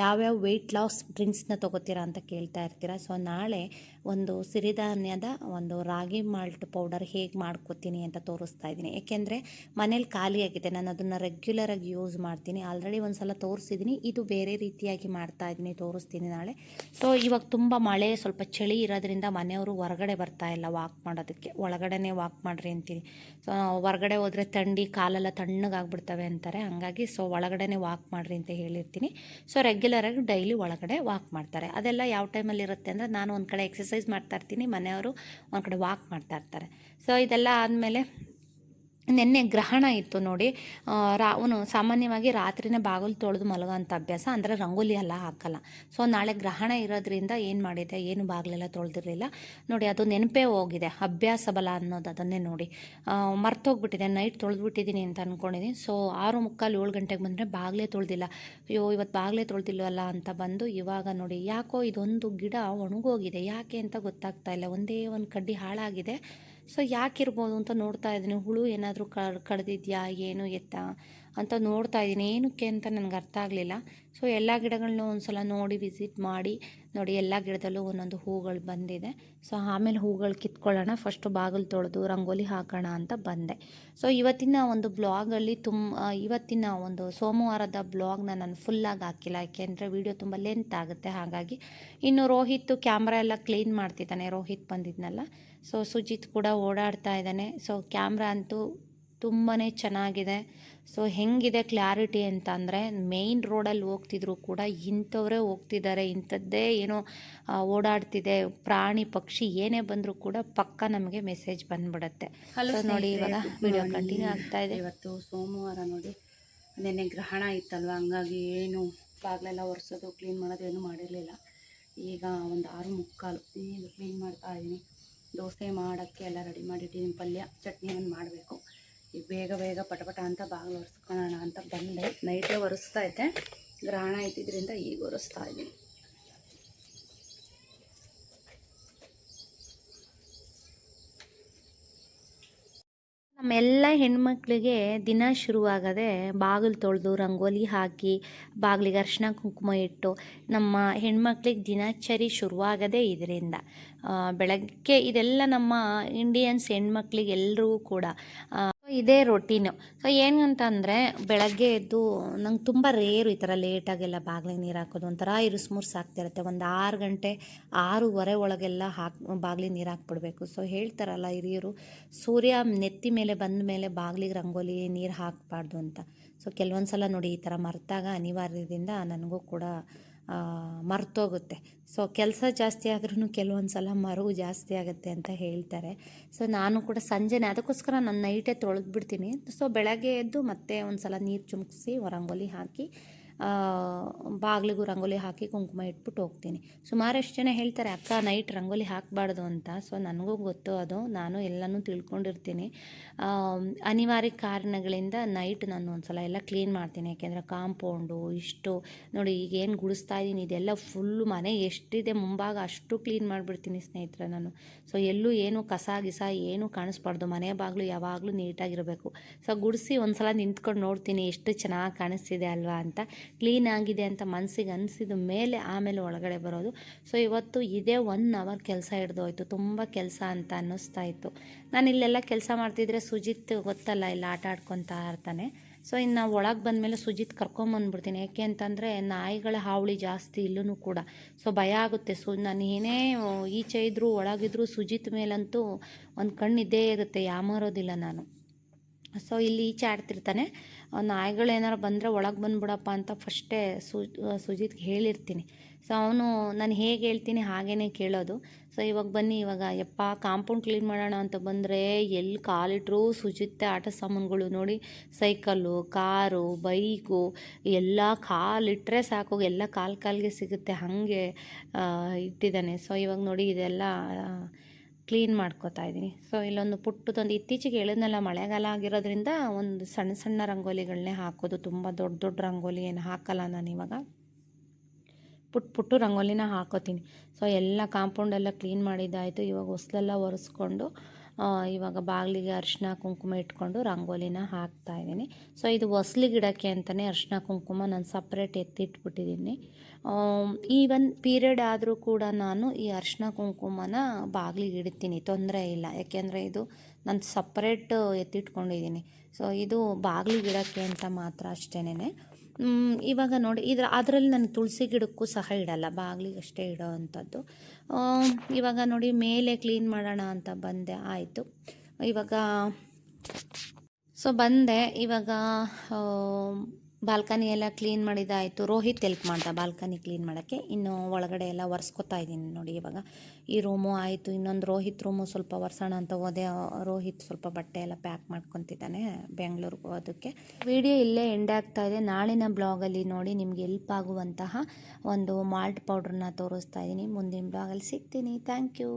Speaker 3: ಯಾವ್ಯಾವ ವೆಯ್ಟ್ ಲಾಸ್ ಡ್ರಿಂಕ್ಸ್ನ ತೊಗೋತೀರಾ ಅಂತ ಕೇಳ್ತಾ ಇರ್ತೀರಾ. ಸೊ ನಾಳೆ ಒಂದು ಸಿರಿಧಾನ್ಯದ ಒಂದು ರಾಗಿ ಮಾಲ್ಟ್ ಪೌಡರ್ ಹೇಗೆ ಮಾಡ್ಕೋತೀನಿ ಅಂತ ತೋರಿಸ್ತಾ ಇದ್ದೀನಿ. ಏಕೆಂದರೆ ಮನೇಲಿ ಖಾಲಿಯಾಗಿದೆ ನಾನು ಅದನ್ನು ರೆಗ್ಯುಲರಾಗಿ ಯೂಸ್ ಮಾಡ್ತೀನಿ. ಆಲ್ರೆಡಿ ಒಂದು ಸಲ ತೋರಿಸಿದ್ದೀನಿ ಇದು ಬೇರೆ ರೀತಿಯಾಗಿ ಮಾಡ್ತಾ ಇದ್ದೀನಿ, ತೋರಿಸ್ತೀನಿ ನಾಳೆ. ಸೊ ಇವಾಗ ತುಂಬ ಮಳೆ, ಸ್ವಲ್ಪ ಚಳಿ ಇರೋದ್ರಿಂದ ಮನೆಯವರು ಹೊರಗಡೆ ಬರ್ತಾ ಇಲ್ಲ ವಾಕ್ ಮಾಡೋದಕ್ಕೆ. ಒಳಗಡೆ ವಾಕ್ ಮಾಡಿರಿ ಅಂತೀನಿ. ಸೊ ಹೊರಗಡೆ ಹೋದರೆ ಥಂಡಿ, ಕಾಲೆಲ್ಲ ತಣ್ಣಗಾಗ್ಬಿಡ್ತವೆ ಅಂತಾರೆ. ಹಾಗಾಗಿ ಸೊ ಒಳಗಡೆ ವಾಕ್ ಮಾಡಿರಿ ಅಂತ ಹೇಳಿರ್ತೀನಿ. ಸೊ ರೆಗ್ಯುಲರಾಗಿ ಡೈಲಿ ಒಳಗಡೆ ವಾಕ್ ಮಾಡ್ತಾರೆ. ಅದೆಲ್ಲ ಯಾವ ಟೈಮಲ್ಲಿ ಇರುತ್ತೆ ಅಂದರೆ, ನಾನು ಒಂದು ಕಡೆ ಮಾಡ್ತಾ ಇರ್ತೀನಿ. ಮನೆಯವರು ಒಂದು ಕಡೆ ವಾಕ್ ಮಾಡ್ತಾ ಇರ್ತಾರೆ. ಸೊ ಇದೆಲ್ಲ ಆದಮೇಲೆ ನಿನ್ನೆ ಗ್ರಹಣ ಇತ್ತು ನೋಡಿ. ರಾ, ಅವನು ಸಾಮಾನ್ಯವಾಗಿ ರಾತ್ರಿನೇ ಬಾಗಿಲು ತೊಳೆದು ಮಲಗುವಂಥ ಅಭ್ಯಾಸ, ಅಂದರೆ ರಂಗೋಲಿ ಎಲ್ಲ ಹಾಕಲ್ಲ. ಸೊ, ನಾಳೆ ಗ್ರಹಣ ಇರೋದ್ರಿಂದ ಏನು ಮಾಡಿದೆ, ಏನು ಬಾಗಿಲೆಲ್ಲ ತೊಳೆದಿರಲಿಲ್ಲ. ನೋಡಿ, ಅದು ನೆನಪೇ ಹೋಗಿದೆ. ಅಭ್ಯಾಸ ಬಲ ಅನ್ನೋದು ಅದನ್ನೇ ನೋಡಿ. ಮರ್ತೋಗ್ಬಿಟ್ಟಿದೆ. ನೈಟ್ ತೊಳೆದ್ಬಿಟ್ಟಿದ್ದೀನಿ ಅಂತ ಅಂದ್ಕೊಂಡಿದ್ದೀನಿ ಸೊ, ಆರು ಮುಕ್ಕಾಲು ಏಳು ಗಂಟೆಗೆ ಬಂದರೆ ಬಾಗಿಲೇ ತೊಳೆದಿಲ್ಲ. ಅಯ್ಯೋ, ಇವತ್ತು ಬಾಗಿಲೇ ತೊಳೆದಿಲ್ವಲ್ಲ ಅಂತ ಬಂದು ಇವಾಗ ನೋಡಿ, ಯಾಕೋ ಇದೊಂದು ಗಿಡ ಒಣಗೋಗಿದೆ. ಯಾಕೆ ಅಂತ ಗೊತ್ತಾಗ್ತಾ ಇಲ್ಲ. ಒಂದೇ ಒಂದು ಕಡ್ಡಿ ಹಾಳಾಗಿದೆ. ಸೊ ಯಾಕಿರ್ಬೋದು ಅಂತ ನೋಡ್ತಾ ಇದ್ದೀನಿ. ಹುಳು ಏನಾದರೂ ಕಡ್ದಿದ್ಯಾ? ಏನು ಎತ್ತ? ಅಂತ ನೋಡ್ತಾ ಇದ್ದೀನಿ. ಏನಕ್ಕೆ ಅಂತ ನನಗೆ ಅರ್ಥ ಆಗಲಿಲ್ಲ. ಸೊ ಎಲ್ಲ ಗಿಡಗಳನ್ನೂ ಒಂದು ಸಲ ನೋಡಿ ವಿಸಿಟ್ ಮಾಡಿ, ನೋಡಿ ಎಲ್ಲ ಗಿಡದಲ್ಲೂ ಒಂದೊಂದು ಹೂಗಳು ಬಂದಿದೆ. ಸೊ ಆಮೇಲೆ ಹೂಗಳು ಕಿತ್ಕೊಳ್ಳೋಣ. ಫಸ್ಟು ಬಾಗಿಲು ತೊಳೆದು, ರಂಗೋಲಿ ಹಾಕೋಣ ಅಂತ ಬಂದೆ. ಸೊ ಇವತ್ತಿನ ಒಂದು ಬ್ಲಾಗಲ್ಲಿ ತುಂಬ ಇವತ್ತಿನ ಒಂದು ಸೋಮವಾರದ ಬ್ಲಾಗ್ನ ನಾನು ಫುಲ್ಲಾಗಿ ಹಾಕಿಲ್ಲ. ಯಾಕೆಂದರೆ ವಿಡಿಯೋ ತುಂಬ ಲೆಂತ್ ಆಗುತ್ತೆ. ಹಾಗಾಗಿ ಇನ್ನು ರೋಹಿತ್ ಕ್ಯಾಮ್ರಾ ಎಲ್ಲ ಕ್ಲೀನ್ ಮಾಡ್ತಿದ್ದಾನೆ. ರೋಹಿತ್ ಬಂದಿದ್ನಲ್ಲ. ಸೊ ಸುಜಿತ್ ಕೂಡ ಓಡಾಡ್ತಾ ಇದ್ದಾನೆ. ಸೊ ಕ್ಯಾಮ್ರಾ ಅಂತೂ ತುಂಬಾ ಚೆನ್ನಾಗಿದೆ. ಸೊ ಹೆಂಗಿದೆ ಕ್ಲಾರಿಟಿ ಅಂತ ಅಂದರೆ ಮೇಯ್ನ್ ರೋಡಲ್ಲಿ ಹೋಗ್ತಿದ್ರು ಕೂಡ ಇಂಥವರೇ ಹೋಗ್ತಿದ್ದಾರೆ. ಇಂಥದ್ದೇ ಏನೋ ಓಡಾಡ್ತಿದೆ. ಪ್ರಾಣಿ ಪಕ್ಷಿ ಏನೇ ಬಂದರೂ ಕೂಡ ಪಕ್ಕ ನಮಗೆ ಮೆಸೇಜ್ ಬಂದ್ಬಿಡುತ್ತೆ.
Speaker 4: ಹಲೋ
Speaker 3: ನೋಡಿ ಇವಾಗ ವಿಡಿಯೋ ಕಂಟಿನ್ಯೂ. ಆಗ್ತಾ ಇದೆ.
Speaker 4: ಇವತ್ತು ಸೋಮವಾರ ನೋಡಿ ನಿನ್ನೆ ಗ್ರಹಣ ಇತ್ತಲ್ವ? ಹಂಗಾಗಿ ಏನು ಬಾಗಿಲೆಲ್ಲ ಒರೆಸೋದು ಕ್ಲೀನ್ ಮಾಡೋದು ಏನು ಮಾಡಿರಲಿಲ್ಲ. ಈಗ ಒಂದು ಆರು ಮುಕ್ಕಾಲು ಕ್ಲೀನ್ ಮಾಡ್ತಾ ಇದ್ದೀನಿ. ದೋಸೆ ಮಾಡೋಕ್ಕೆ ಎಲ್ಲ ರೆಡಿ ಮಾಡಿಟ್ಟಿದ್ದೀನಿ ಪಲ್ಯ ಚಟ್ನಿ ಮಾಡಬೇಕು. ಈಗ ಬೇಗ ಬೇಗ ಪಟಪಟ ಅಂತ ಬಾಗಿಲು ಒರೆಸ್ಕೊಳ್ಳೋಣ ಅಂತ ಬಂದೆ. ನೈಟೇ ಒರೆಸ್ತಾ ಇದ್ದೆ. ಗ್ರಹಣ ಇದ್ದಿದ್ದರಿಂದ ಈಗ ಒರೆಸ್ತಾ ಇದ್ದೀನಿ.
Speaker 3: ನಮ್ಮೆಲ್ಲ ಹೆಣ್ಮಕ್ಳಿಗೆ ದಿನ ಶುರುವಾಗದೆ ಬಾಗಿಲು ತೊಳೆದು ರಂಗೋಲಿ ಹಾಕಿ ಬಾಗಿಲಿಗೆ ಅರ್ಶಿನ ಕುಂಕುಮ ಇಟ್ಟು ನಮ್ಮ ಹೆಣ್ಮಕ್ಳಿಗೆ ದಿನಚರಿ ಶುರುವಾಗದೇ ಇದರಿಂದ. ಬೆಳಗ್ಗೆ ಇದೆಲ್ಲ ನಮ್ಮ ಇಂಡಿಯನ್ಸ್ ಹೆಣ್ಮಕ್ಳಿಗೆ ಎಲ್ಲರಿಗೂ ಕೂಡ ಇದೇ ರೊಟೀನು ಸೊ ಏನಂತಂದರೆ ಬೆಳಗ್ಗೆ ಎದ್ದು ನಂಗೆ ತುಂಬ ರೇರು ಈ ಥರ ಲೇಟಾಗೆಲ್ಲ ಬಾಗಿಲಿಗೆ ನೀರು ಹಾಕೋದು. ಒಂಥರ ಇರುಸು ಆಗ್ತಿರುತ್ತೆ. ಒಂದು ಆರು ಗಂಟೆ, ಆರೂವರೆ ಒಳಗೆಲ್ಲ ಹಾಕಿ, ಬಾಗಿಲಿಗೆ ನೀರು ಹಾಕ್ಬಿಡ್ಬೇಕು. ಸೊ ಹೇಳ್ತಾರಲ್ಲ ಹಿರಿಯರು, ಸೂರ್ಯ ನೆತ್ತಿ ಮೇಲೆ ಬಂದ ಮೇಲೆ ಬಾಗಿಲಿಗೆ ರಂಗೋಲಿ ನೀರು ಹಾಕಬಾರ್ದು ಅಂತ. ಸೊ ಕೆಲವೊಂದು ಸಲ ನೋಡಿ ಈ ಥರ ಮರೆತಾಗ ಅನಿವಾರ್ಯದಿಂದ ನನಗೂ ಕೂಡ ಮರ್ತೋಗುತ್ತೆ. ಸೊ ಕೆಲಸ ಜಾಸ್ತಿ ಆದ್ರೂ ಕೆಲವೊಂದು ಸಲ ಮರವು ಜಾಸ್ತಿ ಆಗುತ್ತೆ ಅಂತ ಹೇಳ್ತಾರೆ. ಸೊ ನಾನು ಕೂಡ ಸಂಜೆನೆ, ಅದಕ್ಕೋಸ್ಕರ ನಾನು ನೈಟೇ ತೊಳೆದ್ಬಿಡ್ತೀನಿ. ಸೊ ಬೆಳಗ್ಗೆ ಎದ್ದು ಮತ್ತೆ ಒಂದು ಸಲ ನೀರು ಚುಮುಕ್ಸಿ ರಂಗೋಲಿ ಹಾಕಿ ಬಾಗಿಲಿಗೂ ರಂಗೋಲಿ ಹಾಕಿ ಕುಂಕುಮ ಇಟ್ಬಿಟ್ಟು ಹೋಗ್ತೀನಿ. ಸುಮಾರಷ್ಟು ಜನ ಹೇಳ್ತಾರೆ, ಅಕ್ಕ, ನೈಟ್ ರಂಗೋಲಿ ಹಾಕಬಾರ್ದು ಅಂತ. ಸೊ ನನಗೂ ಗೊತ್ತು ಅದು. ನಾನು ಎಲ್ಲನೂ ತಿಳ್ಕೊಂಡಿರ್ತೀನಿ. ಅನಿವಾರ್ಯ ಕಾರಣಗಳಿಂದ ನೈಟ್ ನಾನು ಒಂದು ಸಲ ಎಲ್ಲ ಕ್ಲೀನ್ ಮಾಡ್ತೀನಿ. ಯಾಕೆಂದರೆ ಕಾಂಪೌಂಡು, ಇಷ್ಟು, ನೋಡಿ, ಈಗ ಏನು ಗುಡಿಸ್ತಾ ಇದ್ದೀನಿ ಇದೆಲ್ಲ ಫುಲ್ಲು ಮನೆ ಎಷ್ಟಿದೆ ಮುಂಭಾಗ ಅಷ್ಟು ಕ್ಲೀನ್ ಮಾಡಿಬಿಡ್ತೀನಿ ಸ್ನೇಹಿತರೆ ನಾನು. ಸೊ ಎಲ್ಲೂ ಏನು ಕಸ ಗಿಸ ಏನು ಕಾಣಿಸ್ಬಾರ್ದು. ಮನೆ ಬಾಗಿಲು ಯಾವಾಗಲೂ ನೀಟಾಗಿರಬೇಕು. ಸೊ ಗುಡಿಸಿ ಒಂದು ಸಲ ನಿಂತ್ಕೊಂಡು ನೋಡ್ತೀನಿ, ಎಷ್ಟು ಚೆನ್ನಾಗಿ ಕಾಣಿಸ್ತಿದೆ ಅಲ್ವಾ ಅಂತ. ಕ್ಲೀನ್ ಆಗಿದೆ ಅಂತ ಮನಸ್ಸಿಗೆ ಅನಿಸಿದ ಮೇಲೆ ಆಮೇಲೆ ಒಳಗಡೆ ಬರೋದು. ಸೊ ಇವತ್ತು ಇದೇ ಒನ್ ಅವರ್ ಕೆಲಸ ಹಿಡ್ದೋಯ್ತು ತುಂಬ ಕೆಲಸ ಅಂತ ಅನ್ನಿಸ್ತಾ ಇತ್ತು. ನಾನು ಇಲ್ಲೆಲ್ಲ ಕೆಲಸ ಮಾಡ್ತಿದ್ರೆ ಸುಜಿತ್ ಗೊತ್ತಲ್ಲ, ಇಲ್ಲಿ ಆಟ ಆಡ್ಕೊತಾ ಇರ್ತಾನೆ. ಸೊ ಇನ್ನು ನಾವು ಒಳಗೆ ಬಂದಮೇಲೆ ಸುಜಿತ್ ಕರ್ಕೊಂಬಂದ್ಬಿಡ್ತೀನಿ ಯಾಕೆ ಅಂತಂದರೆ ನಾಯಿಗಳ ಹಾವಳಿ ಜಾಸ್ತಿ ಇಲ್ಲೂ ಕೂಡ. ಸೊ ಭಯ ಆಗುತ್ತೆ. ಸೊ ನಾನು ಏನೇ ಈಚೆ ಇದ್ದರೂ ಒಳಗಿದ್ರೂ ಸುಜಿತ್ ಮೇಲಂತೂ ಒಂದು ಕಣ್ಣು ಇದ್ದೇ ಇರುತ್ತೆ. ಯಾಮಾರೋದಿಲ್ಲ ನಾನು. ಸೊ ಇಲ್ಲಿ ಈಚೆ ಆಡ್ತಿರ್ತಾನೆ. ಆ ನಾಯಿಗಳು ಏನಾರು ಬಂದರೆ ಒಳಗೆ ಬಂದ್ಬಿಡಪ್ಪ ಅಂತ ಫಸ್ಟೇ ಸುಜಿತ್ಗೆ ಹೇಳಿರ್ತೀನಿ. ಸೊ ಅವನು ನಾನು ಹೇಗೆ ಹೇಳ್ತೀನಿ ಹಾಗೇ ಕೇಳೋದು. ಸೊ ಇವಾಗ ಬನ್ನಿ, ಇವಾಗ ಯಪ್ಪ ಕಾಂಪೌಂಡ್ ಕ್ಲೀನ್ ಮಾಡೋಣ ಅಂತ ಬಂದರೆ ಎಲ್ಲಿ ಕಾಲಿಟ್ರು ಸುಜಿತ್ತೆ ಆಟ ಸಾಮಾನುಗಳು ನೋಡಿ ಸೈಕಲ್ಲು, ಕಾರು, ಬೈಕು ಎಲ್ಲ ಕಾಲಿಟ್ಟರೆ ಸಾಕು, ಎಲ್ಲ ಕಾಲು ಕಾಲಿಗೆ ಸಿಗುತ್ತೆ ಹಾಗೆ ಇಟ್ಟಿದ್ದಾನೆ. ಸೊ ಇವಾಗ ನೋಡಿ ಇದೆಲ್ಲ ಕ್ಲೀನ್ ಮಾಡ್ಕೋತಾ ಇದ್ದೀನಿ ಸೊ ಇಲ್ಲೊಂದು ಪುಟ್ಟದೊಂದು ಇತ್ತೀಚೆಗೆ ಹೇಳಿದ್ನಲ್ಲ, ಮಳೆಗಾಲ ಆಗಿರೋದ್ರಿಂದ ಒಂದು ಸಣ್ಣ ಸಣ್ಣ ರಂಗೋಲಿಗಳನ್ನೇ ಹಾಕೋದು, ತುಂಬ ದೊಡ್ಡ ದೊಡ್ಡ ರಂಗೋಲಿ ಏನು ಹಾಕಲ್ಲ ನಾನು ಇವಾಗ. ಪುಟ್ ಪುಟ್ಟು ರಂಗೋಲಿನ ಹಾಕೋತೀನಿ. ಸೊ ಎಲ್ಲ ಕಾಂಪೌಂಡೆಲ್ಲ ಕ್ಲೀನ್ ಮಾಡಿದ್ದಾಯಿತು. ಇವಾಗ ಹೊಸ್ಲೆಲ್ಲ ಒರೆಸ್ಕೊಂಡು ಇವಾಗ ಬಾಗಿಲಿಗೆ ಅರಿಶಿನ ಕುಂಕುಮ ಇಟ್ಕೊಂಡು ರಂಗೋಲಿನ ಹಾಕ್ತಾ ಇದ್ದೀನಿ. ಸೊ ಇದು ಹೊಸ್ಲಿ ಗಿಡಕ್ಕೆ ಅಂತಲೇ ಅರಿಶಿನ ಕುಂಕುಮ ನಾನು ಸಪ್ರೇಟ್ ಎತ್ತಿಟ್ಬಿಟ್ಟಿದ್ದೀನಿ. ಈವನ್ ಪೀರಿಯಡ್ ಆದರೂ ಕೂಡ ನಾನು ಈ ಅರಿಶಿನ ಕುಂಕುಮನ ಬಾಗಿಲಿಗೆ ಇಡ್ತೀನಿ, ತೊಂದರೆ ಇಲ್ಲ. ಯಾಕೆಂದರೆ ಇದು ನಾನು ಸಪ್ರೇಟ್ ಎತ್ತಿಟ್ಕೊಂಡಿದ್ದೀನಿ. ಸೊ ಇದು ಬಾಗಿಲಿಗೆ ಇಡೋಕ್ಕೆ ಅಂತ ಮಾತ್ರ ಅಷ್ಟೇನೆ ಇವಾಗ ನೋಡಿ, ಇದ್ರ, ಅದರಲ್ಲಿ ನಾನು ತುಳಸಿ ಗಿಡಕ್ಕೂ ಸಹ ಇಡಲ್ಲ ಬಾಗಿಲಿಗೆ ಅಷ್ಟೇ ಇಡೋ ಅಂಥದ್ದು. ಇವಾಗ ನೋಡಿ, ಮೇಲೆ ಕ್ಲೀನ್ ಮಾಡೋಣ ಅಂತ ಬಂದೆ, ಆಯಿತು. ಇವಾಗ ಸೊ ಬಂದೆ, ಇವಾಗ ಬಾಲ್ಕನಿ ಎಲ್ಲ ಕ್ಲೀನ್ ಮಾಡಿದ್ದಾಯಿತು ರೋಹಿತ್ ಹೆಲ್ಪ್ ಮಾಡ್ದ ಬಾಲ್ಕನಿ ಕ್ಲೀನ್ ಮಾಡೋಕ್ಕೆ. ಇನ್ನು ಒಳಗಡೆ ಎಲ್ಲ ಒರೆಸ್ಕೊತಾ ಇದ್ದೀನಿ ನೋಡಿ ಇವಾಗ. ಈ ರೂಮು ಆಯಿತು. ಇನ್ನೊಂದು ರೋಹಿತ್ ರೂಮು ಸ್ವಲ್ಪ ಒರೆಸೋಣ ಅಂತ ಹೋದೆ. ರೋಹಿತ್ ಸ್ವಲ್ಪ ಬಟ್ಟೆ ಎಲ್ಲ ಪ್ಯಾಕ್ ಮಾಡ್ಕೊತಿದ್ದಾನೆ ಬೆಂಗಳೂರಿಗೆ ಹೋಗೋದಕ್ಕೆ. ವಿಡಿಯೋ ಇಲ್ಲೇ ಎಂಡ್ ಆಗ್ತಾ ಇದೆ. ನಾಳಿನ ಬ್ಲಾಗಲ್ಲಿ ನೋಡಿ ನಿಮ್ಗೆ ಹೆಲ್ಪ್ ಆಗುವಂತಹ ಒಂದು ಮಾಲ್ಟ್ ಪೌಡ್ರನ್ನ ತೋರಿಸ್ತಾ ಇದ್ದೀನಿ. ಮುಂದಿನ ಬ್ಲಾಗಲ್ಲಿ ಸಿಗ್ತೀನಿ. Thank you